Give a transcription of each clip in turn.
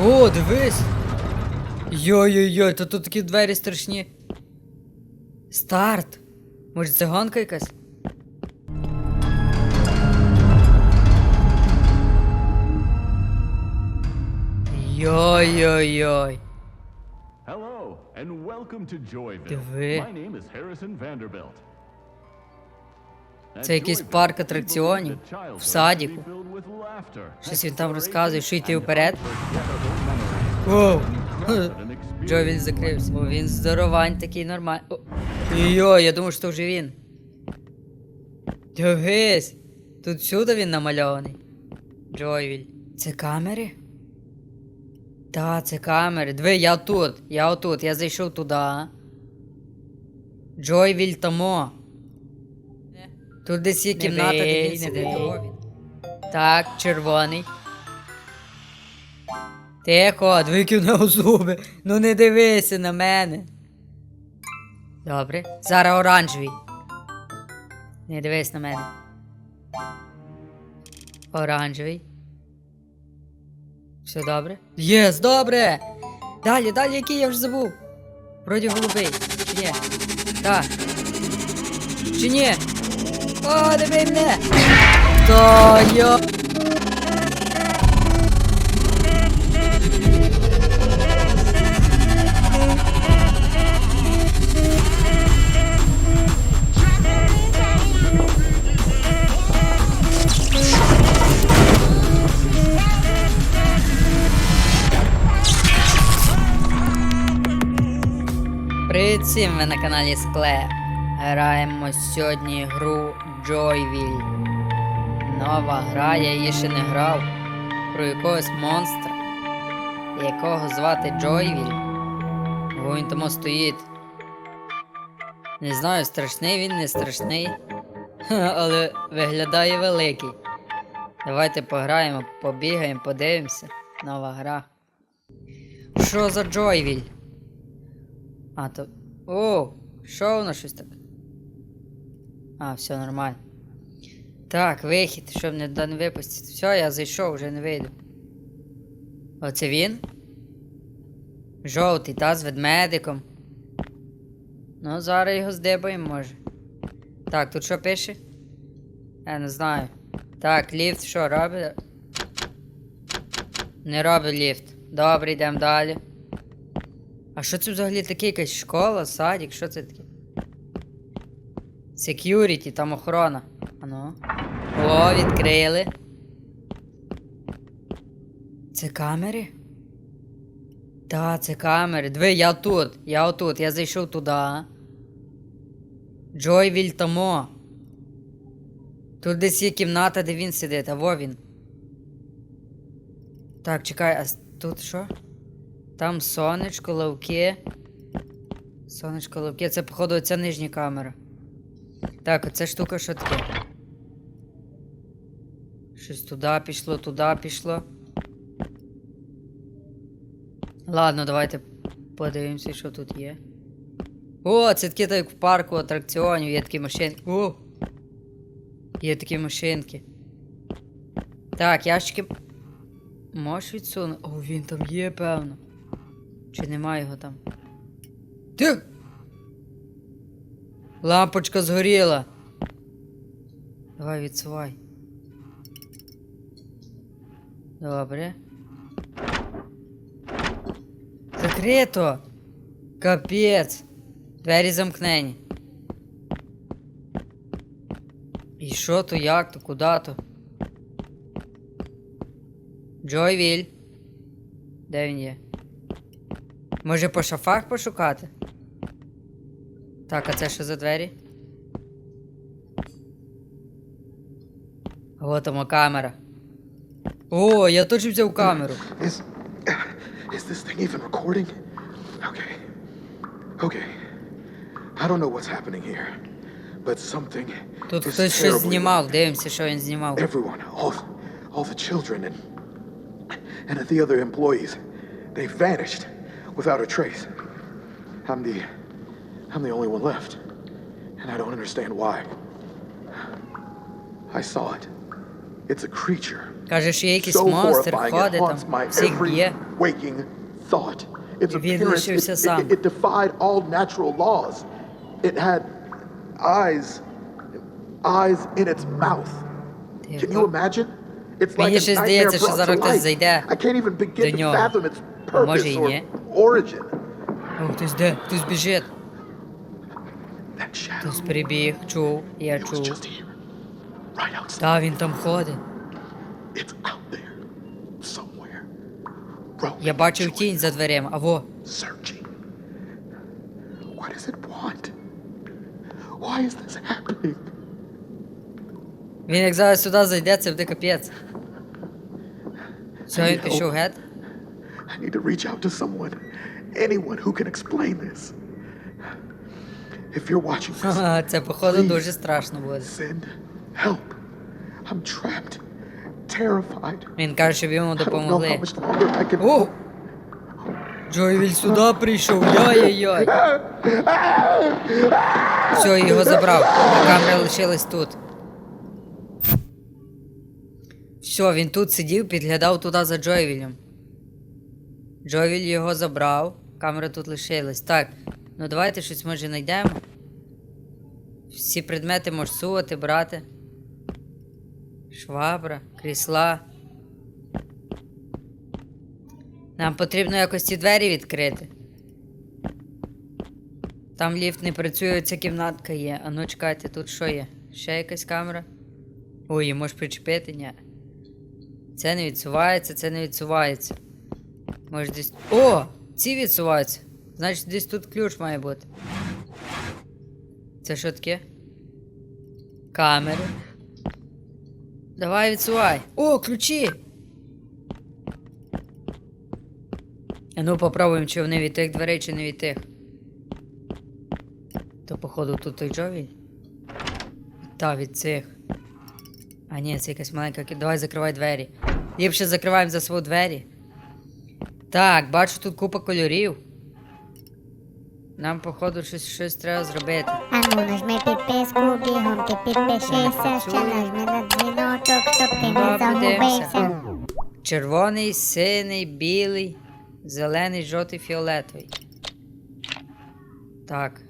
О, дивись! Йой-йой-йой, то тут такі двері страшні. Старт! Може це гонка якась? Йой-йой-йой. Hello, and welcome to Joyville. Диви. My name is Harrison Vanderbilt. Це якийсь парк атракціонів в садіку. Щось він там розказує, що йти вперед. Воу! Джо він закрився. О, він здоровань такий нормальний. Йо, я думав, що це вже він. Дивись! Тут всюди він намальований. Джойвіль. Це камери? Та, це камери. Диви, я тут. Я отут. Я зайшов туди. Джойвіль тамо. Тут десь є кімната, де він сидить. О, він. Так, червоний. Тихо, двиків на зуби. Ну не дивися на мене. Добре. Зараз оранжевий. Не дивись на мене. Оранжевий. Все добре? Єс, добре! Далі, далі, який я вже забув. Вроді голубий. Чи ні? Так. Чи ні? О, диви мене! То йо. Привіт всім, ви на каналі Скле. Граємо сьогодні гру Joyville. Нова гра, я її ще не грав. Про якогось монстра, якого звати Joyville. Бо він тому стоїть. Не знаю, страшний він, не страшний. Але виглядає великий. Давайте пограємо, побігаємо, подивимося. Нова гра. Що за Joyville? А, то. О, що воно щось так? А, все нормально. Так, вихід, щоб не, не випустити. Все, я зайшов, вже не вийду. Оце він? Жовтий, та з ведмедиком. Ну, зараз його здибаємо, може. Так, тут що пише? Я не знаю. Так, ліфт що робить? Не робить ліфт. Добре, йдемо далі. А що це взагалі таке? Якась школа, садик, що це таке? Security, там охорона. Ану. О, відкрили. Це камери? Та, це камери. Диви, я тут. Я отут. Я зайшов туди. Джойвіль тамо. Тут десь є кімната, де він сидить, а во він. Так, чекай, а тут що? Там сонечко, лавки. Сонечко, лавки. Це, походу, оця нижня камера. Так, оця штука що таке? Щось туди пішло, туди пішло. Ладно, давайте подивимося, що тут є. О, це таке так в парку атракціонів, є такі машинки. О! Є такі машинки. Так, ящики. Можеш відсунути? О, він там є, певно. Чи нема його там? Ти! Лампочка згоріла. Давай відсувай. Добре. Закрито! Капець! Двері замкнені. І що то, як то, куди то? Джойвіль. Де він є? Може по шафах пошукати? Так, а це що за двері? О, там камера. О, я точно взяв камеру. Is is this thing even recording? Okay. Okay. I don't know what's happening here, but something Тут хтось щось знімав, дивимося, що він знімав. Everyone, all all the children and and the other employees, they vanished without a trace. I'm the I'm the only one left, and I don't understand why. I saw it. It's a creature Каже, що є якийсь So монстр, horrifying it ходить haunts там, my всіх every б'є. waking thought. Its Він appearance, лишився it, сам. it, it defied all natural laws. It had eyes, eyes in its mouth. Can you Тихо. imagine? It's like Мені a щось nightmare здається, що brought зараз to хтось life. зайде I can't even begin до to нього. fathom its А може purpose і or ні. origin. О, хтось де, хтось біжить. That shadow, Хтось прибіг, чув, я it was чув. just here, right outside. Та він там ходить. It's out there, somewhere. Rolling Я бачив into it, тінь за дверима, а во. searching. What does it want? Why is this happening? Він як зараз сюди зайде, це буде капець. Все, він пішов геть. I need to reach out to someone, anyone who can explain this. If you're watching this, Це походу дуже страшно буде. send help. I'm trapped, terrified. Він каже, щоб йому I don't know how допомогли. much longer I can. О! Джойвіль сюди прийшов, яй-яй-яй. Все, його забрав. Камера лишилась тут. Все, він тут сидів, підглядав туди за Джойвілем. Джойвіль його забрав, камера тут лишилась. Так, ну давайте щось може знайдемо. Всі предмети можеш сувати, брати. Швабра, крісла. Нам потрібно якось ці двері відкрити. Там ліфт не працює, ця кімнатка є. А ну чекайте, тут що є? Ще якась камера? Ой, її можеш причепити? Ні. Це не відсувається, це не відсувається. Може десь. О! Ці відсуваються. Значить, десь тут ключ має бути. Це що таке? Камери. Давай відсувай. О, ключі! А ну попробуємо, чи вони від тих дверей, чи не від тих. То, походу, тут той Джовіль. Та, від цих. А ні, це якась маленька. Давай закривай двері. Ліпше закриваємо за свої двері. Так, бачу тут купа кольорів. Нам, походу, щось, щось треба зробити. Ану, нажми підписку, бігом ти підпишися, ще нажми на дзвіночок, щоб ти не Ну, загубився. Червоний, синий, білий, зелений, жовтий, фіолетовий. Так.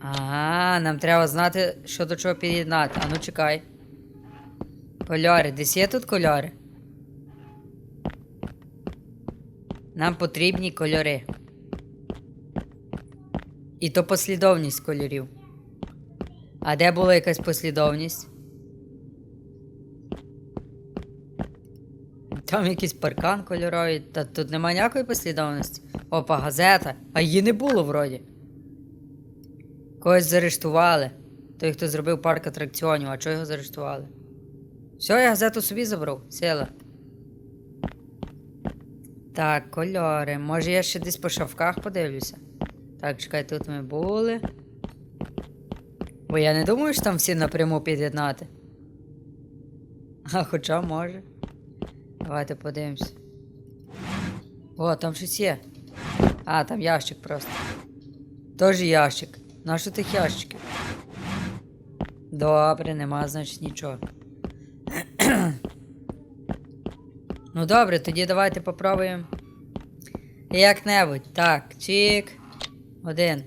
Ага, нам треба знати, що до чого під'єднати. А ну чекай. Кольори. Десь є тут кольори? Нам потрібні кольори. І то послідовність кольорів. А де була якась послідовність? Там якийсь паркан кольоровий, та тут нема ніякої послідовності. Опа, газета. А її не було вроді. Когось заарештували. Той, хто зробив парк атракціонів, а чого його заарештували? Все, я газету собі забрав. Сила. Так, кольори. Може я ще десь по шавках подивлюся. Так, чекай, тут ми були. Бо я не думаю, що там всі напряму під'єднати. А хоча може. Давайте подивимось. О, там щось є. А, там ящик просто. Тож ящик. Нащо тих ящиків? Добре, нема, значить нічого. ну добре, тоді давайте попробуємо. Як-небудь. Так, чик. Один.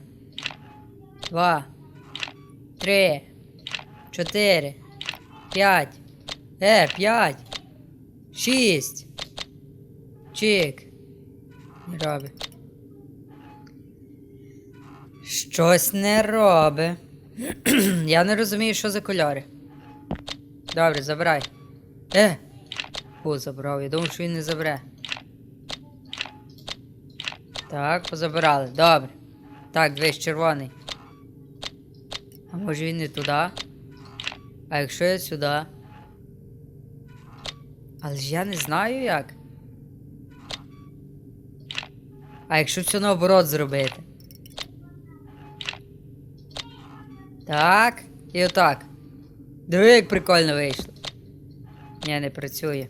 Два. Три. Чотири. П'ять. Е, п'ять. Шість. Чик. Не робить. Щось не робить. Я не розумію, що за кольори. Добре, забирай. Е! Фу, забрав. Я думав, що він не забере. Так, позабирали. Добре. Так, дивись, червоний. А може він не туди? А якщо я сюди? Але ж я не знаю як. А якщо все наоборот зробити? Так, і отак. Диви, як прикольно вийшло. Ні, не працює.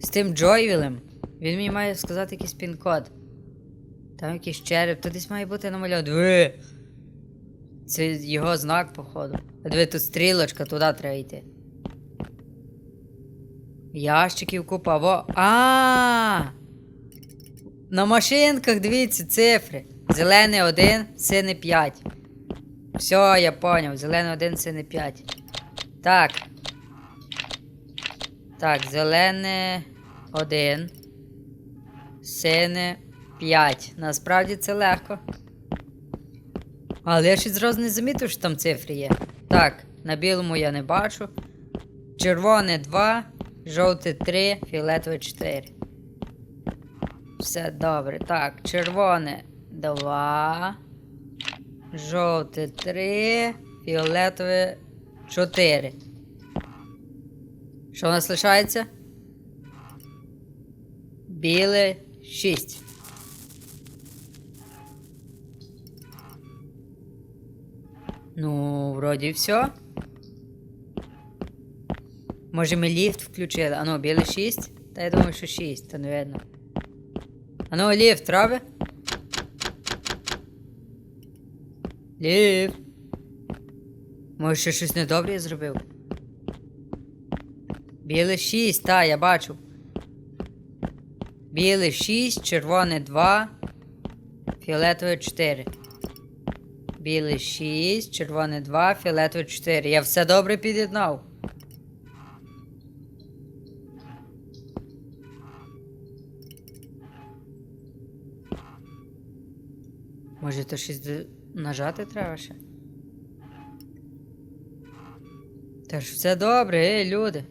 З тим Джойвілем. Він мені має сказати якийсь пін-код. Там якийсь череп, то десь має бути намальований. Диви! Це його знак, походу. Диви, тут стрілочка, туди треба йти. Ящиків купа. Во. А. На машинках дивіться цифри. Зелений 1, синий 5. Все, я поняв. Зелений 1, синий 5. Так. Так, зелене 1. Сине 5. Насправді це легко. Але я щось зразу не замітив, що там цифри є. Так, на білому я не бачу. Червоне 2, жовте 3, фіолетове 4. Все добре. Так, червоне 2. Жовте 3, фіолетове 4. Що у нас лишається? Біле 6. Ну, вроді все. Може ми ліфт включили? Ану, біле 6? Та я думаю, що 6, та не видно. Ану, ліфт робить? Ліфт. Може, ще щось недобре я зробив? Біле 6, та, я бачу. Біле 6, червоне 2, фіолетове 4. Біле 6, червоне 2, фіолетове 4. Я все добре під'єднав. Може, то щось нажати треба ще? Та ж все добре, ей, люди.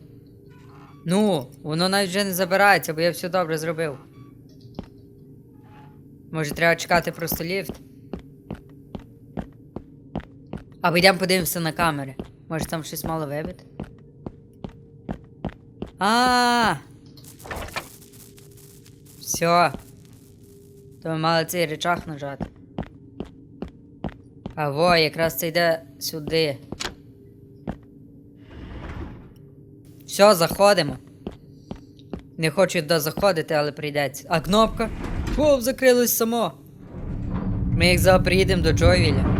Ну, воно навіть вже не забирається, бо я все добре зробив. Може, треба чекати просто ліфт? Або йдемо подивимося на камери. Може там щось мало вибити? А. Все. То ми мали цей речах нажати. А во, якраз це йде сюди. Все, заходимо. Не хочу туди заходити, але прийдеться. А кнопка? О, закрилось само. Ми як приїдемо до Джойвіля.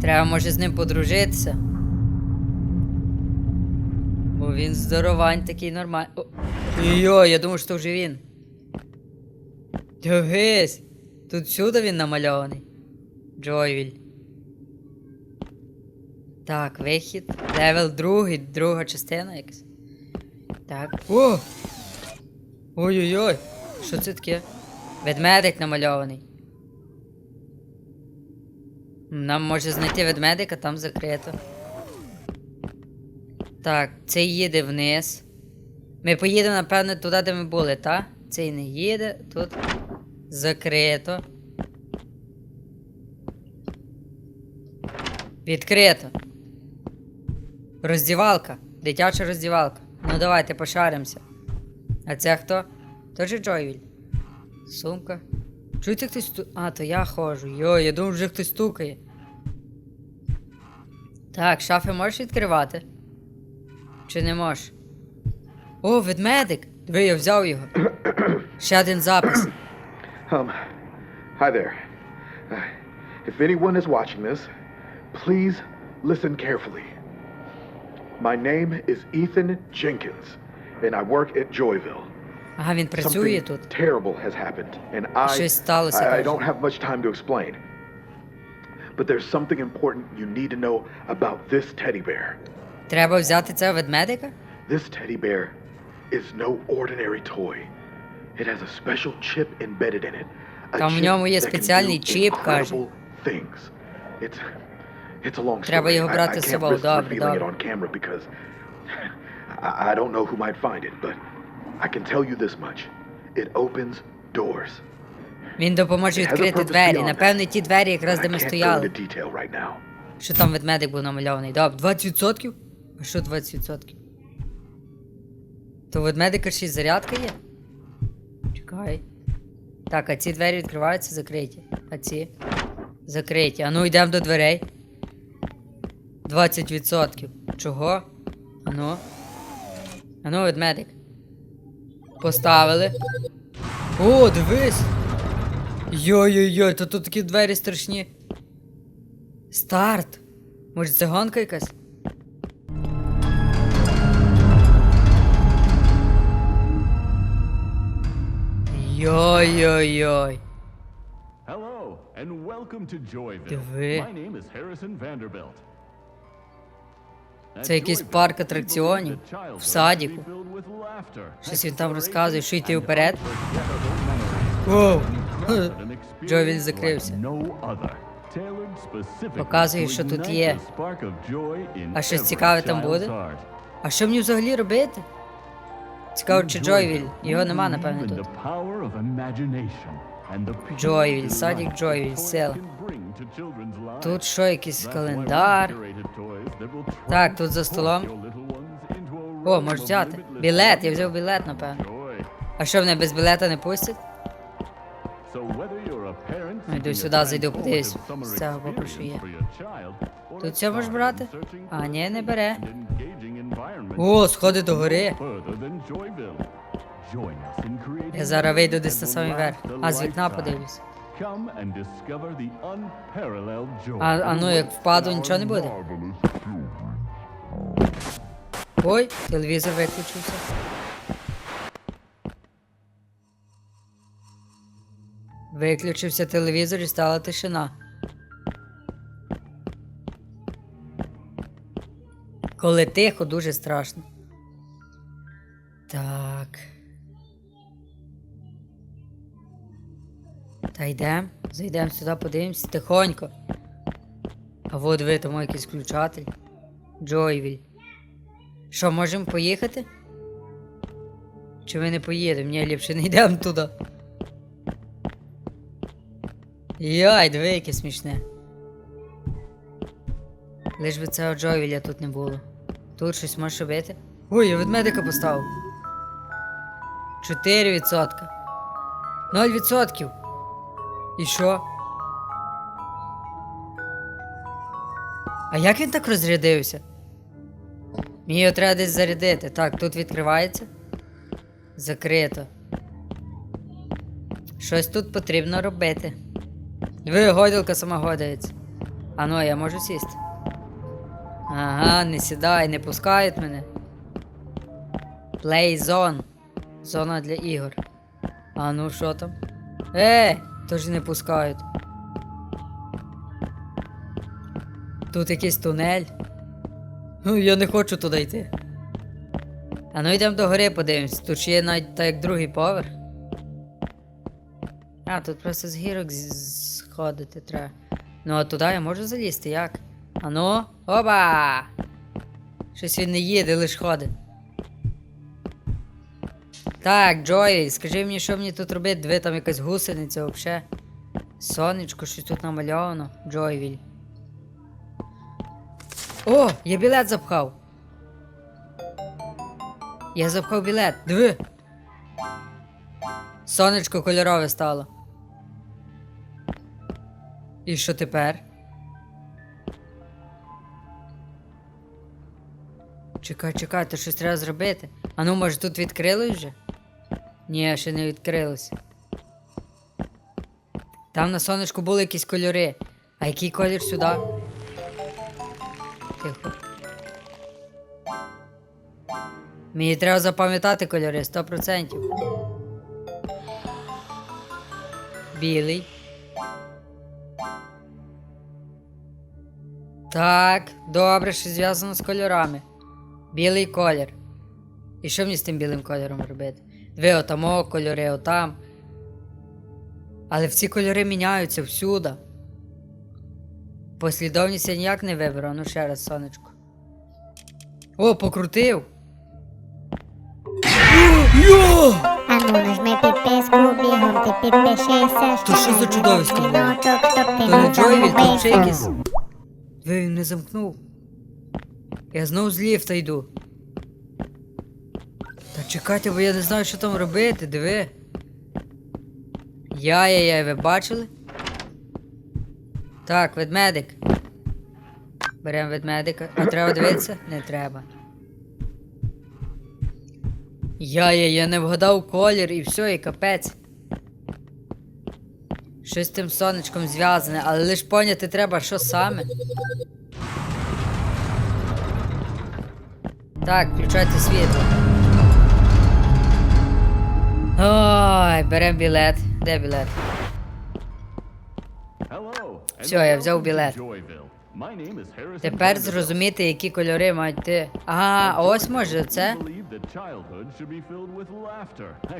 Треба, може, з ним подружитися. Бо він здоровань такий нормальний. Йо, я думав, що вже він. Дивись! Тут всюди він намальований. Джойвіль. Так, вихід. Левел другий, друга частина якась. Так. О! Ой-ой-ой! Що це таке? Ведмедик намальований. Нам може знайти ведмедика, там закрито. Так, цей їде вниз. Ми поїдемо, напевно, туди, де ми були, та? Цей не їде, тут закрито. Відкрито. Роздівалка. Дитяча роздівалка. Ну давайте пошаримося. А це хто? Тоже Джойвіль. Сумка. Чуєте хтось сту... А, то я ходжу. Йо, я думав, вже хтось стукає. Так, шафи можеш відкривати? Чи не можеш? О, ведмедик! Диви, я взяв його. Ще один запис. Um, hi there. Uh, if anyone is watching this, please listen carefully. My name is Ethan Jenkins, and I work at Joyville. Ага, він працює Something тут. terrible has happened, and I, Щось сталося, I, I каже. don't have much time to explain. But there's something important you need to know about this teddy bear. Треба взяти цього ведмедика? This teddy bear is no ordinary toy. It has a special chip embedded in it. A Там в chip ньому є that can спеціальний do чіп, каже. incredible things. It's, it's a long Треба story. його I- брати I з can't собою. risk Добре, revealing it добре. on camera because I, I don't know who might find it, but I can tell you this much. It opens doors. Він допоможе відкрити двері. that, ті двері, якраз де ми стояли. right. Що там ведмедик був намальований? Добре, 20%? А що 20%? То ведмедика ще й зарядка є? Чекай. Так, а ці двері відкриваються закриті. А ці? Закриті. А ну йдемо до дверей. 20%. Чого? Ану. Ану, ведмедик. Поставили. О, дивись! Йой-йой-йой, то тут такі двері страшні. Старт! Може це гонка якась? Йой-йой-йой. Hello and welcome to Joyville. My name is Harrison Vanderbilt. Це якийсь парк атракціонів в садіку. Щось він там розказує, що йти вперед. Воу. Crafted an закрився. Показує, що тут є. А щось цікаве там буде? А що мені взагалі робити? Цікаво, чи Джойвіль? Його нема, напевно, тут. Джойвіль, садик Джойвіль, села. Тут що, якийсь календар? Так, тут за столом. О, можеш взяти. Білет, я взяв білет, напевно. А що, мене без білета не пустять? Ну, йду сюди, зайду, подивись. З цього що є. Тут все можеш брати? А, ні, не бере. О, сходи до гори. Я зараз вийду десь на самий верх, а з вікна подивлюсь. А, а ну, як впаду, нічого не буде? Ой, телевізор виключився. Виключився телевізор і стала тишина. Коли тихо, дуже страшно. Так. Та йдемо, зайдемо сюди, подивимося тихонько. А от ви тому якийсь включатель. Джойвіль. Що, можемо поїхати? Чи ми не поїдемо? Ні, ліпше не йдемо туди. Яй, диви, яке смішне. Лиш би цього Джойвіля тут не було. Тут щось можеш робити? Ой, я ведмедика поставив. 4%. 0%. І що? А як він так розрядився? Мені його треба десь зарядити. Так, тут відкривається. Закрито. Щось тут потрібно робити. Ви, годілка сама годається. А ну, я можу сісти. Ага, не сідай, не пускають мене. Play zone. Зона для ігор. А ну що там? Е, тож не пускають. Тут якийсь тунель. Ну, я не хочу туди йти. А ну йдемо до гори подивимось. Тут ще є навіть так як другий поверх. А, тут просто з гірок сходити треба. Ну а туди я можу залізти, як? А ну, оба! Щось він не їде, лиш ходить. Так, Джой, скажи мені, що мені тут робити? Диви, там якась гусениця взагалі. Сонечко, щось тут намальовано. Джойвіль. О, я білет запхав. Я запхав білет. Диви. Сонечко кольорове стало. І що тепер? Чекай, чекай, то щось треба зробити. А ну, може тут відкрилось вже? Ні, ще не відкрилося. Там на сонечку були якісь кольори. А який колір сюди? Тихо. Мені треба запам'ятати кольори 100%. Білий. Так, добре, що зв'язано з кольорами. Білий колір. І що мені з тим білим кольором робити? Дві отамо кольори, отам. Але всі кольори міняються всюди. Послідовність я ніяк не виберу, ну ще раз, сонечко. О, покрутив! Йо! А ну нажми підписку, бігом ти підпишися. То що за чудовисько То не Джойвіль, то. Ви він не замкнув. Я знов з ліфта йду. Чекайте, бо я не знаю, що там робити, диви. Яй-яй-яй, ви бачили? Так, ведмедик. Беремо ведмедика. А треба дивитися? Не треба. Яй-яй, я не вгадав колір і все, і капець. Щось з тим сонечком зв'язане, але лиш поняти треба, що саме. Так, включайте світло. Ой, берем білет. Де білет? Все, я взяв білет. Тепер зрозуміти, які кольори мають ти. Ага, ось може це.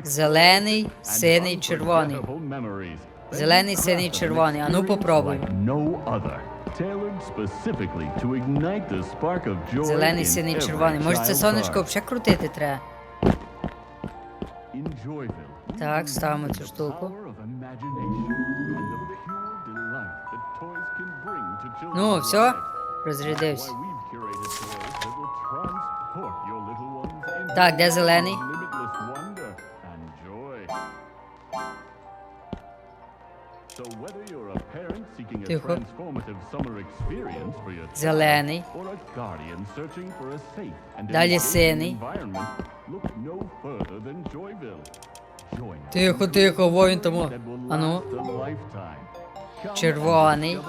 Зелений, синий, червоний. Зелений, синий, червоний. А ну попробуй. Зелений, синий, червоний. Може це сонечко взагалі крутити треба. Так, ставимо цю штуку. Ну, все, розрядився. Так, де зелений? тихо. Зелений. Далі синий. Тихо, тихо, воїн тому. Ану. Червоний.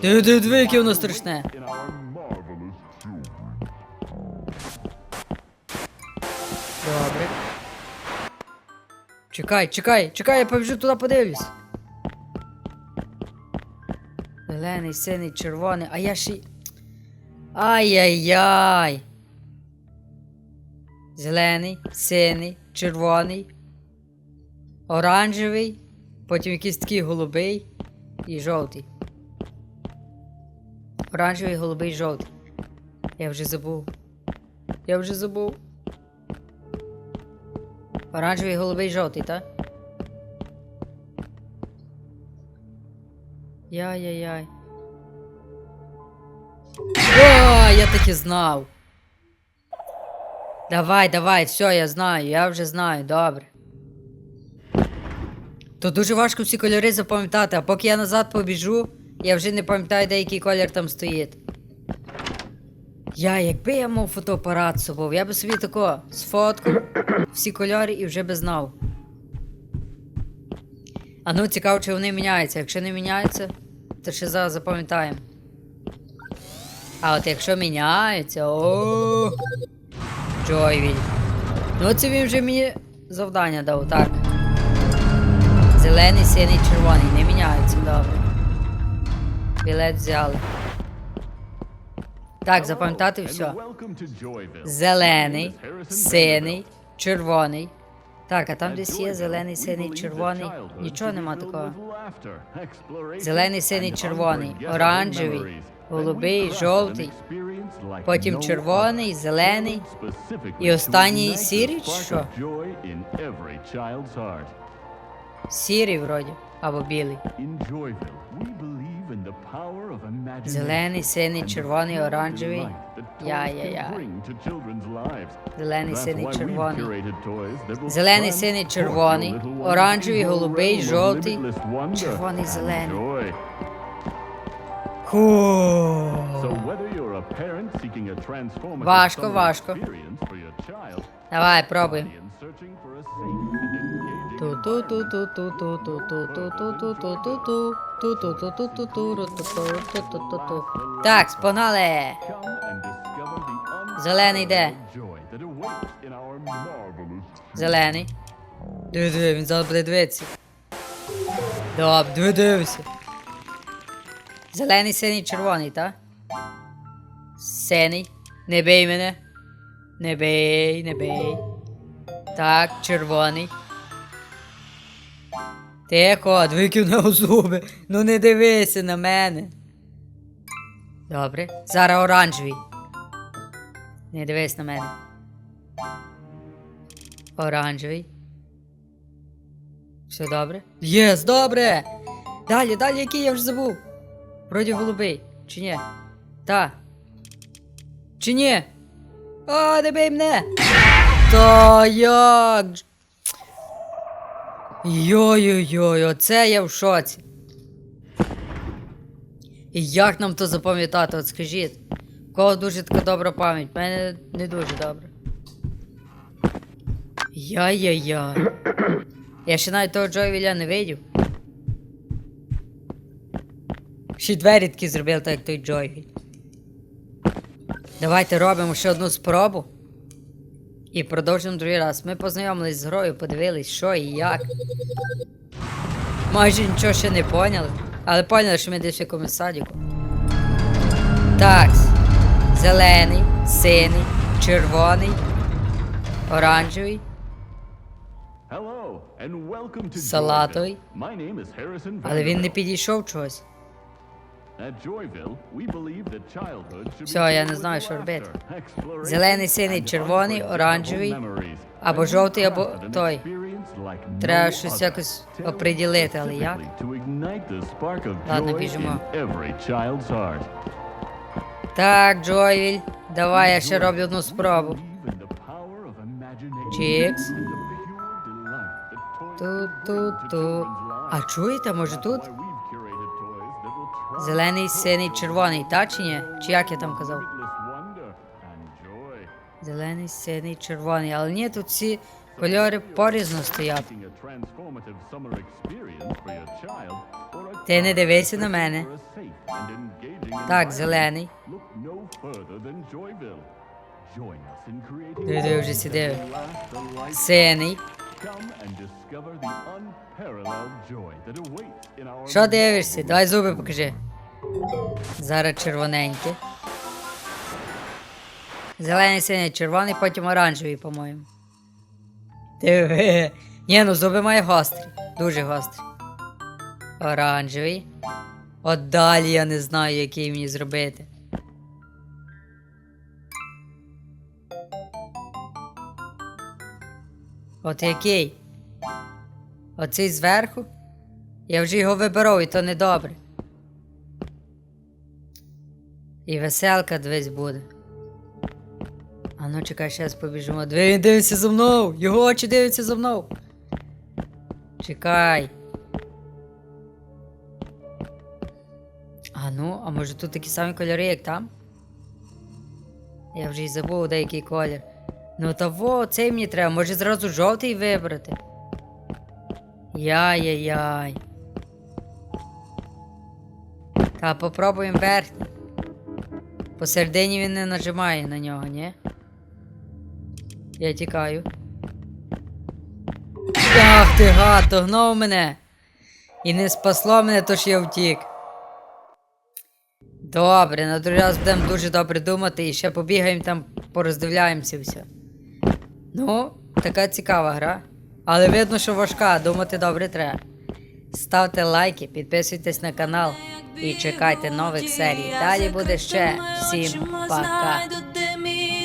Ти ти диви, яке воно страшне. Добре. Чекай, чекай, чекай, я побіжу туди подивлюсь. Зелений, синий, червоний, а я ще. Ай-яй-яй. Зелений, синий, червоний, оранжевий, потім якийсь такий голубий і жовтий. Оранжевий, голубий, жовтий. Я вже забув. Я вже забув. Оранжевий, голубий, жовтий, так? Яй-яй-яй. О, я таки знав. Давай, давай, все, я знаю, я вже знаю, добре. То дуже важко всі кольори запам'ятати, а поки я назад побіжу, я вже не пам'ятаю, де який колір там стоїть. Я, якби я мав фотоапарат з собою, я би собі тако сфоткав всі кольори і вже би знав. А ну цікаво, чи вони міняються. Якщо не міняються, то ще зараз запам'ятаємо. А от якщо міняються, о Джойвіль. Ну це він вже мені завдання дав, так. Зелений, синий, червоний. Не міняються, добре. Білет взяли. Так, запам'ятати все. Зелений, синий, червоний. Так, а там десь є зелений, синий, червоний. Нічого нема такого. Зелений, синий, червоний, оранжевий, голубий, жовтий, потім червоний, зелений. І останній сірий що? Сірий вроді. Або білий. Зелений, синий, червоний, оранжевий. Я, я, я. Зелений, синий, червоний. Зелений, синий, червоний. Оранжевий, голубий, жовтий. Червоний, зелений. Ху. Важко, важко. Давай, пробуй. Так, спогнали! Зелений де? Зелений. Диви, диви, він зараз буде дивитися. Доб, диви, дивися. Зелений, синій, червоний, так? Синій. Не бей мене. Не бей, не бей. Так, червоний. Тихо, двики в зуби. Ну не дивися на мене. Добре. Зараз оранжевий. Не дивись на мене. Оранжевий. Все добре? Єс, добре! Далі, далі, який я вже забув. Вроді голубий. Чи ні? Та. Чи ні? А, не бий мене! Та як? Йой-йой-йой, оце я в шоці. І як нам то запам'ятати, от скажіть? У кого дуже така добра пам'ять? У мене не дуже добре. Яй-яй-яй. Я ще навіть того Джойвіля не видів. Ще двері такі зробив, так як той Джойвіль. Давайте робимо ще одну спробу. І продовжимо другий раз. Ми познайомились з грою, подивились, що і як. Майже нічого ще не поняли, але поняли, що ми десь в якомусь садіку. Так. Зелений, синий, червоний, оранжевий. Салатовий. Але він не підійшов чогось. Всьо, я не знаю, що робити. Зелений, синій, and червоний, оранжевий, або жовтий, або той. Треба щось якось оприділити, але як? Ладно, біжимо. Так, Джойвіль, давай я ще роблю одну спробу. Чікс. Тут, тут, to тут. children's А чуєте, може тут? Зелений, синій, червоний, та чи ні? Чи як я там казав? Зелений, синій, червоний. Але ні, тут всі кольори порізно стоять. Ти не дивися на мене. Так, зелений. Диви, вже сидів. last Що дивишся? Давай зуби покажи. Зараз червоненький. Зелений, синій, червоний, потім оранжевий, по-моєму. Диви. Ні, ну зуби має гострі. Дуже гострі. Оранжевий. От далі я не знаю, який мені зробити. От який? Оцей зверху? Я вже його виберу, і то не добре. І веселка дивись буде. А ну чекай, зараз побіжимо. Диви, він дивиться за мною! Його очі дивляться за мною. Чекай. А ну, а може тут такі самі кольори, як там? Я вже й забув деякий колір. Ну та во, цей мені треба, може зразу жовтий вибрати. Яй-яй-яй. Та попробуємо верхній. Посередині він не нажимає на нього, ні? Я тікаю. Ах ти гад, догнав мене! І не спасло мене, тож я втік. Добре, на другий раз будемо дуже добре думати і ще побігаємо там, пороздивляємося все. Ну, така цікава гра. Але видно, що важка, думати добре треба. Ставте лайки, підписуйтесь на канал і чекайте нових серій. Далі буде ще. Всім пока. Знайду, де мій